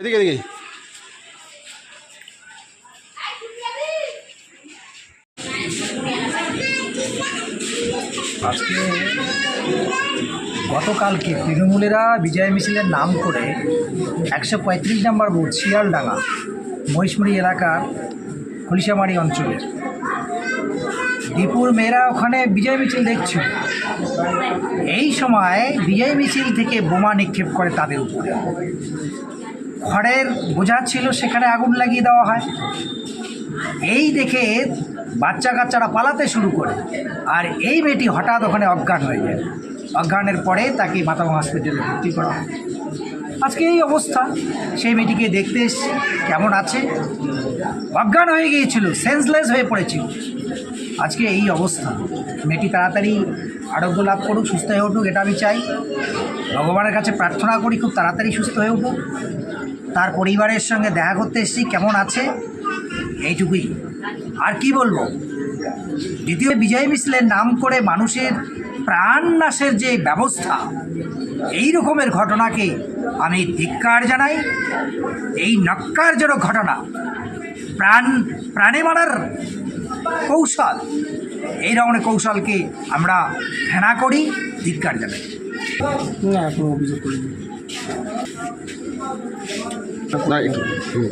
এদিকে এদিকে। গতকালকে তৃণমূলেরা বিজয় মিছিলের নাম করে একশো পঁয়ত্রিশ নম্বর বুথ শিয়ালডাঙ্গা, মহিষমুড়ি এলাকার খলিশামারি অঞ্চলে। দীপুর মেয়েরা ওখানে বিজয় মিছিল দেখছিল এই সময় বিজয় মিছিল থেকে বোমা নিক্ষেপ করে তাদের উপরে। খড়ের বোঝা ছিল, সেখানে আগুন লাগিয়ে দেওয়া হয়। এই দেখে বাচ্চা কাচ্চারা পালাতে শুরু করে। আর এই মেয়েটি হঠাৎ ওখানে অজ্ঞান হয়ে যায়। অজ্ঞানের পরে তাকে মাতাম হসপিটালে ভর্তি করা হয়। আজকে এই অবস্থা। সেই মেয়েটিকে দেখতে কেমন আছে? অজ্ঞান হয়ে গিয়েছিল সেন্সলেস হয়ে পড়েছিল। আজকে এই অবস্থা। মেয়েটি তাড়াতাড়ি আরোগ্য লাভ করুক, সুস্থ হয়ে উঠুক, এটা আমি চাই। ভগবানের কাছে প্রার্থনা করি, খুব তাড়াতাড়ি সুস্থ হয়ে উঠুক। তার পরিবারের সঙ্গে দেখা করতে এসেছি, কেমন আছে? এইটুকুই। আর কি বলব? দ্বিতীয় বিজয় মিছিলের নাম করে মানুষের প্রাণ নাশের যে ব্যবস্থা এই রকমের ঘটনাকে আমি ধিক্কার জানাই। এই নক্কারজনক ঘটনা প্রাণ প্রাণে মারার কৌশল এই ধরনের কৌশলকে আমরা ঘৃণা করি ধিক্কার জানাই। না এখনও অভিযোগ করিনি। না একটু হুম।